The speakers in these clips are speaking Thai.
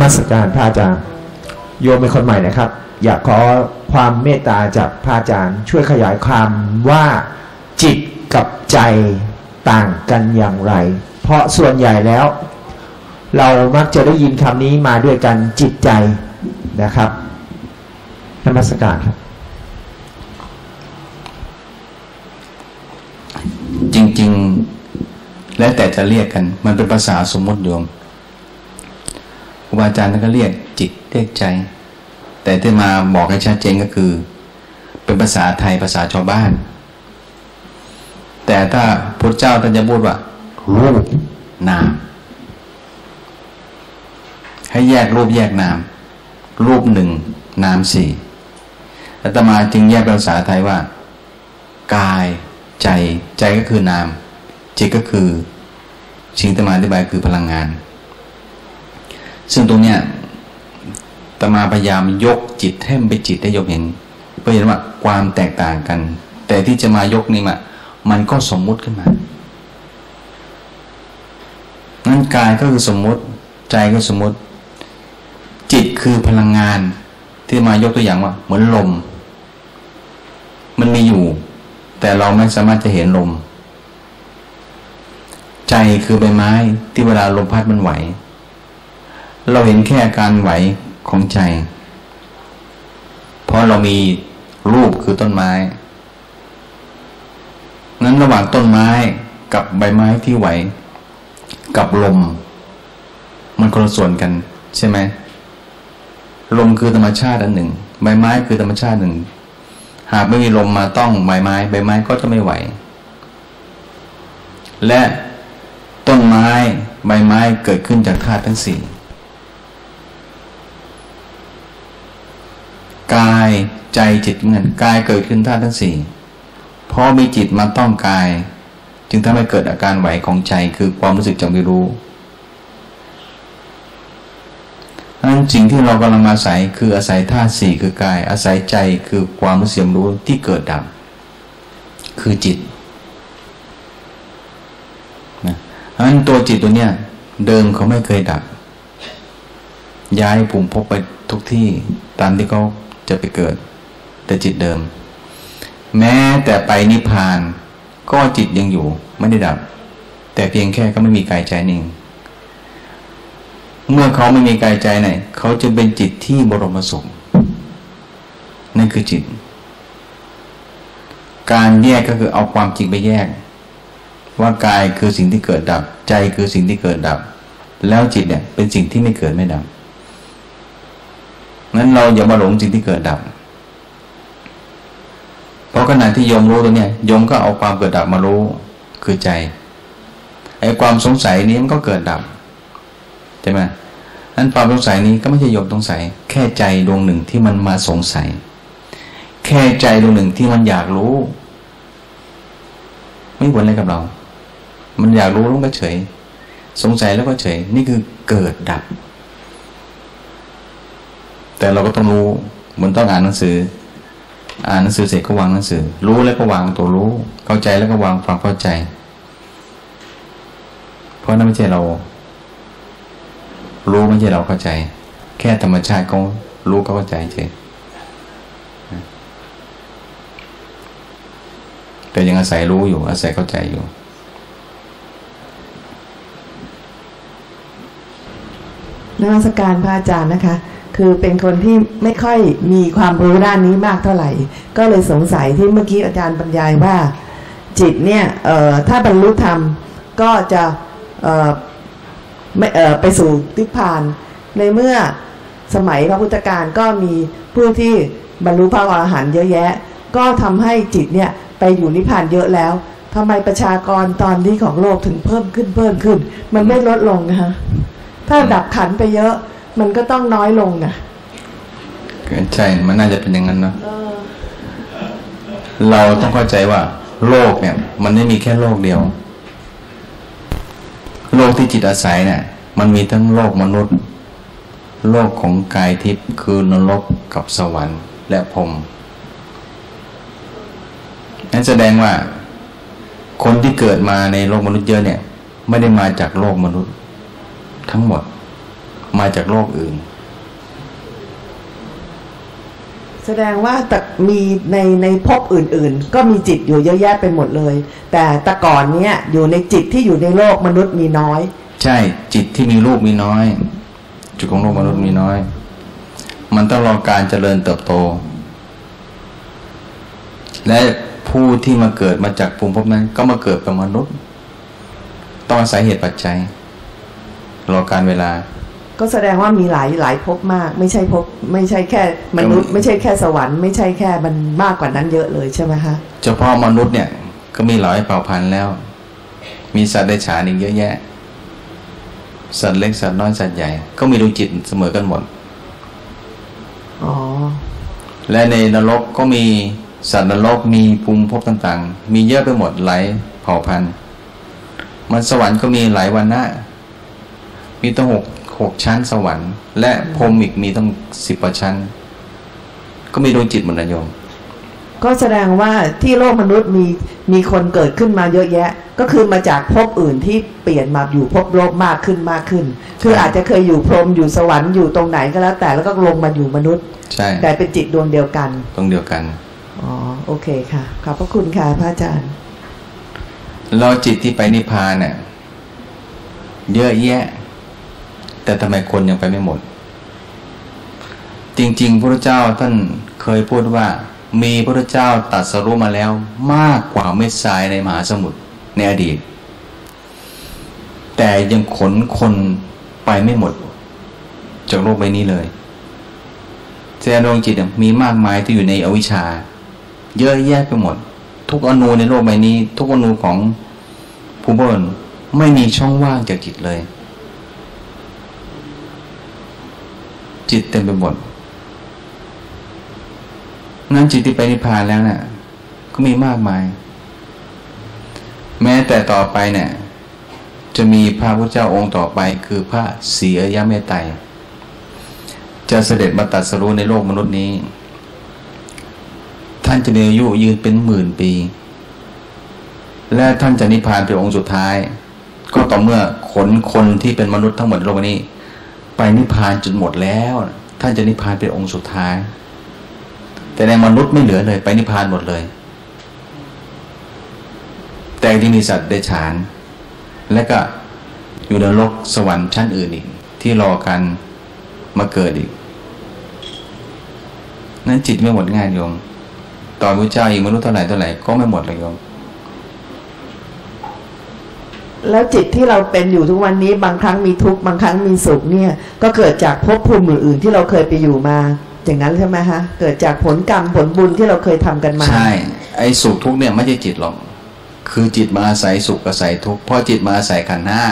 มัสการพระอาจารย์ โยมเป็นคนใหม่นะครับ อยากขอความเมตตาจากพระอาจารย์ ช่วยขยายความว่าจิตกับใจต่างกันอย่างไร เพราะส่วนใหญ่แล้ว เรามักจะได้ยินคำนี้มาด้วยกันจิตใจนะครับนมัสการครับ จริง ๆ แล้วแต่จะเรียกกัน มันเป็นภาษาสมมติโยม รูบาอาจารย์ท่านก็เรียกจิตเรียกใจ แต่ที่มาบอกให้ชัดเจนก็คือ เป็นภาษาไทยภาษาชาวบ้าน แต่ถ้าพระเจ้าท่านจะพูดว่ารูปนาม ให้แยกรูปแยกนาม รูปหนึ่งนามสี่อาตมาจึงแยกเป็นภาษาไทยว่า กายใจใจก็คือนาม จิตก็คือสิ่งที่มาอธิบายคือพลังงาน ซึ่งตรงเนี้ยตมาพยายามยกจิตให้มันไปจิตได้ยกเห็นเพื่อเห็นว่าความแตกต่างกัน แต่ที่จะมายกนี่มามันก็สมมุติขึ้นมางั้นกายก็คือสมมุติ ใจก็สมมุติ จิตคือพลังงานที่มายกตัวอย่างว่า เหมือนลม มันมีอยู่ แต่เราไม่สามารถจะเห็นลม ใจคือใบไม้ที่เวลาลมพัดมันไหว เราเห็นแค่อาการไหวของใจ เพราะเรามีรูปคือต้นไม้ นั้นระหว่างต้นไม้กับใบไม้ที่ไหว กับลม มันคนละส่วนกันใช่ไหมลมคือธรรมชาติอันหนึ่ง ใบไม้คือธรรมชาติหนึ่ง หากไม่มีลมมาต้องใบไม้ ใบไม้ก็จะไม่ไหว และต้นไม้ใบไม้เกิดขึ้นจากธาตุทั้งสี่กายใจจิตเงินกายเกิดขึ้นธาตุทั้งสี่พราะมีจิตมาต้องกาย จึงทำให้เกิดอาการไหวของใจคือความรู้สึกจำไม่รู้นั้นสิ่งที่เรากำลังอาศัยคืออาศัยธาตุสี่คือกาย อาศัยใจคือความรู้สึกรู้ที่เกิดดับ คือจิตนะเพราะนั้นตัวจิตตัวเนี้ยเดิมเขาไม่เคยดับ ย้ายภูมิพบไปทุกที่ตามที่เขา จะไปเกิด แต่จิตเดิม แม้แต่ไปนิพพาน ก็จิตยังอยู่ ไม่ได้ดับ แต่เพียงแค่ก็ไม่มีกายใจนิ่ง เมื่อเขาไม่มีกายใจไหนเขาจะเป็นจิตที่บรมสุขนั่นคือจิต การแยกก็คือเอาความจริงไปแยก ว่ากายคือสิ่งที่เกิดดับ ใจคือสิ่งที่เกิดดับ แล้วจิตเนี่ยเป็นสิ่งที่ไม่เกิดไม่ดับ งั้นเราอย่ามาหลงสิ่งที่เกิดดับ เพราะขณะที่โยมรู้ตัวเนี้ยโยมก็เอาความเกิดดับมารู้คือใจไอ้ความสงสัยนี้มันก็เกิดดับใช่ไหมนั้นความสงสัยนี้ก็ไม่ใช่โยมสงสัย แค่ใจดวงหนึ่งที่มันมาสงสัย แค่ใจดวงหนึ่งที่มันอยากรู้ ไม่ผลอะไรกับเรา มันอยากรู้แล้วก็เฉย สงสัยแล้วก็เฉย นี่คือเกิดดับ แต่เราก็ต้องรู้เหมันต้องอ่านหนังสือ อ่านหนังสือเสร็จก็วางหนังสือ รู้แล้วก็วางตัวรู้ เข้าใจแล้วก็วางความเข้าใจ เพราะนั่นไม่ใช่เรา รู้ไม่ใช่เราเข้าใจ แค่ธรรมชาติเขารู้เขาเข้าใจเฉยแต่ยังอาศัยรู้อยู่ อาศัยเข้าใจอยู่นวัสการพระอาจารย์นะคะ คือเป็นคนที่ไม่ค่อยมีความรู้ด้านนี้มากเท่าไหร่ ก็เลยสงสัยที่เมื่อกี้อาจารย์บรรยายว่า จิตเนี่ยถ้าบรรลุธรรมก็จะไม่ไปสู่นิพพาน ในเมื่อสมัยพระพุทธการก็มีผู้ที่บรรลุพระอรหันต์เยอะแยะ ก็ทำให้จิตเนี่ยไปอยู่นิพพานเยอะแล้วทำไมประชากรตอนนี้ของโลกถึงเพิ่มขึ้นเพิ่มขึ้น มันไม่ลดลงนะคะถ้าดับขันไปเยอะ มันก็ต้องน้อยลงนะใช่มันน่าจะเป็นอย่างนั้นเนาะเราต้องเข้าใจว่าโลกเนี่ย มันไม่มีแค่โลกเดียว โลกที่จิตอาศัยเนี่ย มันมีทั้งโลกมนุษย์ โลกของกายทิพย์คือนรกกับสวรรค์ และพรมนั่นแสดงว่าคนที่เกิดมาในโลกมนุษย์เยอะเนี่ย ไม่ได้มาจากโลกมนุษย์ ทั้งหมด มาจากโลกอื่น แสดงว่าแต่มีในในภพอื่น ๆ ก็มีจิตอยู่เยอะแยะไปหมดเลย แต่แต่ก่อนเนี้ยอยู่ในจิตที่อยู่ในโลกมนุษย์มีน้อย ใช่จิตที่มีรูปมีน้อย จุดของโลกมนุษย์มีน้อย มันต้องรอการเจริญเติบโต และผู้ที่มาเกิดมาจากภูมิภพนั้น ก็มาเกิดเป็นมนุษย์ ต้องอาศัยเหตุปัจจัย รอการเวลา ก็แสดงว่ามีหลายหลายภพมาก ไม่ใช่ภพไม่ใช่แค่มนุษย์ ไม่ใช่แค่สวรรค์ไม่ใช่แค่มันมากกว่านั้นเยอะเลยใช่ไหมคะเฉพาะมนุษย์เนี่ยก็มีหลายเผ่าพันธุ์แล้ว มีสัตว์ได้ฉานอีกเยอะแยะ สัตว์เล็กสัตว์น้อยสัตว์ใหญ่ ก็มีดวงจิตเสมอกันหมดอ๋อและในนรกก็มีสัตว์นรกมีภูมิภพต่างๆ มีเยอะไปหมดหลายเผ่าพันธุ์ มันสวรรค์ก็มีหลายวันนะมีตั้งหก หกชั้นสวรรค์ และพรหมอีกมีตั้งสิบกว่าชั้น ก็มีดวงจิตหมดนะโยม ก็แสดงว่าที่โลกมนุษย์มีมีคนเกิดขึ้นมาเยอะแยะ ก็คือมาจากภพอื่นที่เปลี่ยนมาอยู่ภพโลกมากขึ้นมากขึ้น คืออาจจะเคยอยู่พรหมอยู่สวรรค์อยู่ตรงไหนก็แล้ว แต่แล้วก็ลงมาอยู่มนุษย์ใช่แต่เป็นจิตดวงเดียวกันตรงเดียวกันอ๋อโอเคค่ะขอบพระคุณค่ะพระอาจารย์เราจิตที่ไปนิพพานเนี่ยเยอะแยะ แต่ทำไมคนยังไปไม่หมด จริง ๆ พระเจ้าท่านเคยพูดว่า มีพระเจ้าตัดสรู้มาแล้วมากกว่าเม็ดทรายในมหาสมุทรในอดีต แต่ยังขนคนไปไม่หมด จากโลกใบนี้เลยแสดงดวงจิตมีมากมายที่อยู่ในอวิชชา เยอะแยะไปหมด ทุกอนูในโลกใบนี้ ทุกอนูของภูมิพลไม่มีช่องว่างจากจิตเลย จิตเต็มไปหมดนั้นจิตที่ไปนิพพานแล้วเนี่ยก็มีมากมาย แม้แต่ต่อไปเนี่ยจะมีพระพุทธเจ้าองค์ต่อไป คือพระศรีอริยเมตไตรจะเสด็จมาตัดสรู้ในโลกมนุษย์นี้ ท่านจะมีอายุยืนเป็นหมื่นปี และท่านจะนิพพานเป็นองค์สุดท้าย ก็ต่อเมื่อขนคนที่เป็นมนุษย์ทั้งหมดโลกนี้ ไปนิพพานจนหมดแล้ว ท่านจะนิพพานเป็นองค์สุดท้าย แต่ในมนุษย์ไม่เหลือเลย ไปนิพพานหมดเลย แต่ที่มีสัตว์เดรัจฉาน และก็อยู่ในโลกสวรรค์ชั้นอื่นอีก ที่รอกันมาเกิดอีก นั้นจิตไม่หมดง่ายโยมต่อพระเจ้าอีกมนุษย์เท่าไหร่เท่าไหร่ก็ไม่หมดเลยโยม แล้วจิตที่เราเป็นอยู่ทุกวันนี้บางครั้งมีทุกข์บางครั้งมีสุขเนี่ย ก็เกิดจากภพภูมิอื่นๆที่เราเคยไปอยู่มา อย่างนั้นใช่ไหมฮะเกิดจากผลกรรมผลบุญที่เราเคยทำกันมา ใช่ ไอ้สุขทุกข์เนี่ยไม่ใช่จิตหรอก คือจิตมาอาศัยสุขอาศัยทุกข์เพราะจิตมาอาศัยขันธ์ห้า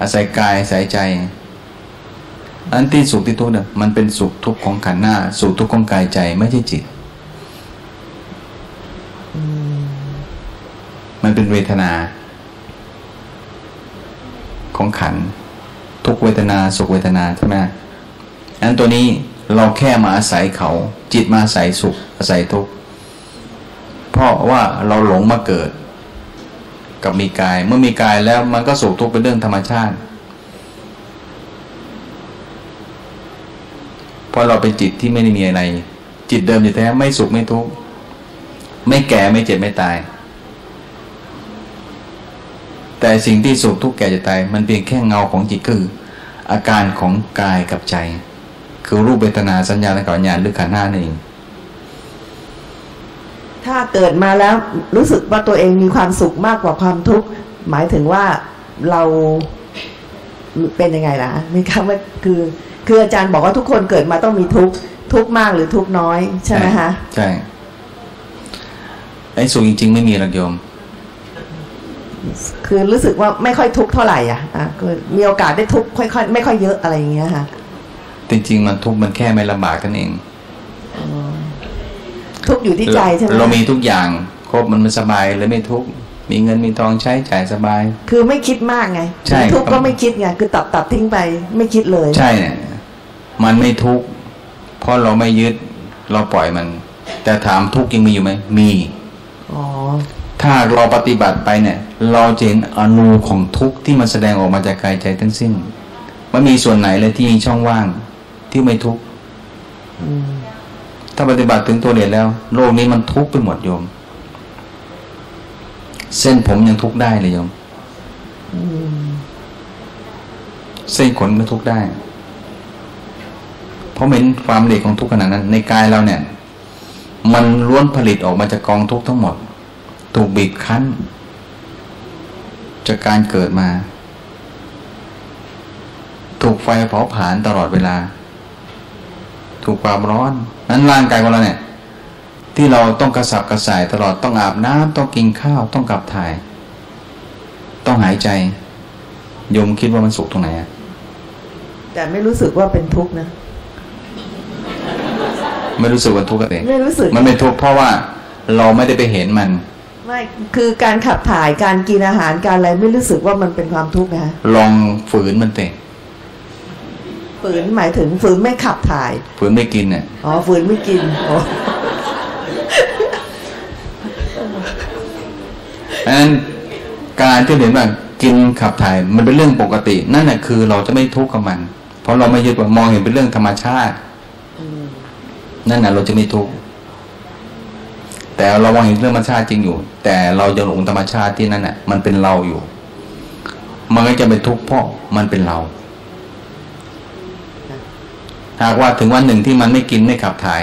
อาศัยกายอาศัยใจ อันที่สุขที่ทุกข์เนี่ยมันเป็นสุขทุกข์ของขันธ์ห้าสุขทุกข์ของกายใจไม่ใช่จิตมันเป็นเวทนา ของขัน ทุกเวทนาสุขเวทนาใช่ไหมอันตัวนี้เราแค่มาอาศัยเขา จิตมาอาศัยสุขอาศัยทุกข์เพราะว่าเราหลงมาเกิด กับมีกาย เมื่อมีกายแล้วมันก็สุขทุกข์เป็นเรื่องธรรมชาติเพราะเราเป็นจิตที่ไม่ได้มีอะไร จิตเดิมอยู่แท้ไม่สุขไม่ทุกข์ไม่แก่ไม่เจ็บไม่ตาย แต่สิ่งที่สุขทุกข์แก่จะตายมันเพียงแค่เงาของจิตคืออาการของกายกับใจ คือรูปเวทนาสัญญาและกัญญาณหรือขันธ์ห้านั่นเองถ้าเกิดมาแล้วรู้สึกว่าตัวเองมีความสุขมากกว่าความทุกข์หมายถึงว่าเราเป็นยังไงล่ะนี่ครับว่าคือ คืออาจารย์บอกว่าทุกคนเกิดมาต้องมีทุกข์ทุกข์มากหรือทุกข์น้อย ใช่ไหมคะใช่ไอ้สุขจริง ๆ ไม่มีหรอกโยม คือรู้สึกว่าไม่ค่อยทุกข์เท่าไหร่อะอะคือมีโอกาสได้ทุกข์ค่อยๆไม่ค่อยเยอะอะไรอย่างเงี้ยค่ะ จริง ๆ มันทุกข์มันแค่ไม่ลำบากนั่นเองทุกข์อยู่ที่ใจใช่ไหมเรามีทุกอย่างครบมันมันสบายเลยไม่ทุกข์มีเงินมีทองใช้จ่ายสบาย คือไม่คิดมากไงใช่ทุกข์ก็ไม่คิดไงคือตัดตัดทิ้งไป ไม่คิดเลย ใช่เนี่ยมันไม่ทุกข์เพราะเราไม่ยึดเราปล่อยมัน แต่ถามทุกข์ยังมีอยู่ไหมมีอ๋อ ถ้าเราปฏิบัติไปเนี่ย เราจะเห็นอนูของทุกข์ที่มันแสดงออกมาจากกายใจทั้งสิ้นมันมีส่วนไหนเลยที่มีช่องว่างที่ไม่ทุกข์ถ้าปฏิบัติถึงตัวเดียแล้ว โลกนี้มันทุกข์ไปหมดโยม เส้นผมยังทุกข์ได้เลยโยมเส้นขนก็ทุกข์ได้ เพราะเห็นความเอียดของทุกข์ขนาดนั้น ในกายเราเนี่ย มันล้วนผลิตออกมาจากกองทุกข์ทั้งหมด ถูกบีบคั้น จากการเกิดมา ถูกไฟเผาผลาญตลอดเวลา ถูกความร้อน นั้นร่างกายของเราเนี่ย ที่เราต้องกระสับกระส่ายตลอดต้องอาบน้ำต้องกินข้าวต้องกลับถ่าย ต้องหายใจโยมคิดว่ามันสุขตรงไหนอะแต่ไม่รู้สึกว่าเป็นทุกข์นะไม่รู้สึกว่าทุกข์กับเองไม่รู้สึกมันเป็นทุกข์เพราะว่าเราไม่ได้ไปเห็นมัน ไม่คือการขับถ่ายการกินอาหารการอะไรไม่รู้สึกว่ามันเป็นความทุกข์นะลองฝืนมันเตะฝืนหมายถึงฝืนไม่ขับถ่าย ฝืนไม่กินเนี่ยอ๋อฝืนไม่กินอ๋ออันนั้นการที่เห็นว่ากินขับถ่ายมันเป็นเรื่องปกติ นั่นแหละคือเราจะไม่ทุกข์กับมัน เพราะเราไม่ยึดว่ามองเห็นเป็นเรื่องธรรมชาตินั่นแหละเราจะไม่ทุกข์ แต่เรามองเห็นเรื่องธรรมชาติจริงอยู่ แต่เราจะหลงธรรมชาติที่นั่นน่ะ มันเป็นเราอยู่ มันก็จะเป็นทุกข์เพราะมันเป็นเราหากว่าถึงวันหนึ่งที่มันไม่กินไม่ขับถ่าย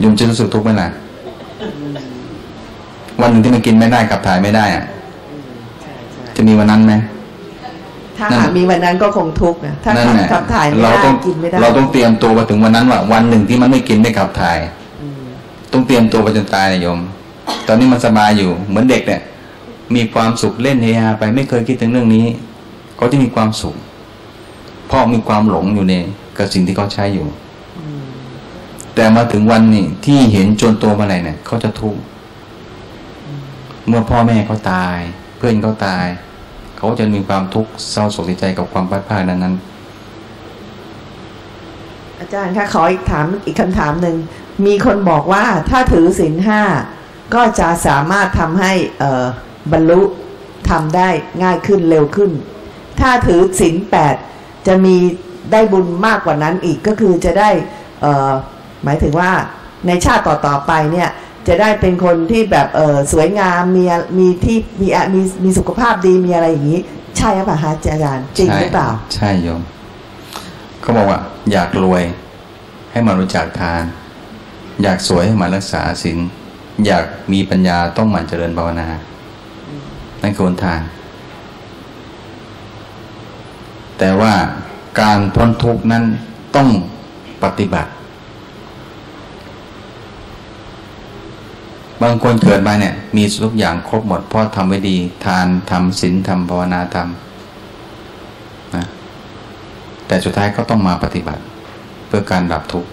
โยมจะรู้สึกทุกข์ไหมล่ะวันหนึ่งที่มันกินไม่ได้ขับถ่ายไม่ได้อะจะมีวันนั้นไหมถ้านั่นหากมีวันนั้นก็คงทุกข์นะถ้านั่นขับแหละขับถ่ายไม่เราได้ต้องกินไม่ได้เราต้องเตรียมตัวมาถึงวันนั้นว่า วันหนึ่งที่มันไม่กินไม่ขับถ่ายอืม ต้องเตรียมตัวไปจนตายนะโยม ตอนนี้มันสบายอยู่ เหมือนเด็กเนี่ย มีความสุขเล่นเฮฮาไปไม่เคยคิดถึงเรื่องนี้เขาจะมีความสุขเพราะมีความหลงอยู่ในกับสิ่งที่เขาใช้อยู่ แต่มาถึงวันนี้ที่เห็นจนโตมาอะไรเนี่ยเขาจะทุกข์เมื่อพ่อแม่เขาตาย เพื่อนเขาตาย เขาจะมีความทุกข์เศร้าโศกใจกับความพลาดพลาดนั้นนั้น อาจารย์คะขออีกถามอีกคำถามหนึ่ง มีคนบอกว่าถ้าถือศีลห้าก็จะสามารถทำให้เออบรรลุทำได้ง่ายขึ้นเร็วขึ้น ถ้าถือศีลแปดจะมีได้บุญมากกว่านั้นอีกก็คือจะได้เออหมายถึงว่าในชาติต่อๆไปเนี่ยจะได้เป็นคนที่แบบเออสวยงามมีมีที่มีมีมีสุขภาพดีมีอะไรอย่างนี้ ใช่หรือเปล่าคะอาจารย์จริงหรือเปล่า ใช่โยม เขาบอกว่า อยากรวย ให้มารู้จักทาน อยากสวยให้มารักษาศีลอยากมีปัญญาต้องหมั่นเจริญภาวนา นั่นคือหนทาง แต่ว่าการพ้นทุกข์นั้นต้องปฏิบัติ บางคนเกิดมาเนี่ย มีทุกอย่างครบหมดเพราะทำไว้ดี ทานทำศีลทำภาวนาทำ แต่สุดท้ายก็ต้องมาปฏิบัติ เพื่อการดับทุกข์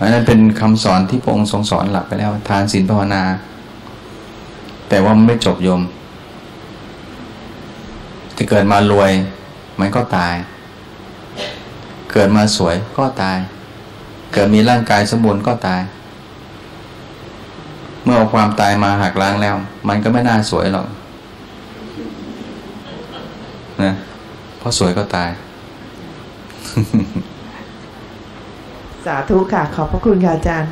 อันนั้นเป็นคำสอนที่พระองค์ทรงสอนหลักไปแล้ว ทานศีลภาวนา แต่ว่ามันไม่จบยม จะเกิดมารวย มันก็ตาย เกิดมาสวยก็ตาย เกิดมีร่างกายสมบูรณ์ก็ตาย เมื่อเอาความตายมาหักล้างแล้ว มันก็ไม่น่าสวยหรอก นะเพราะสวยก็ตาย สาธุค่ะ ขอบพระคุณค่ะอาจารย์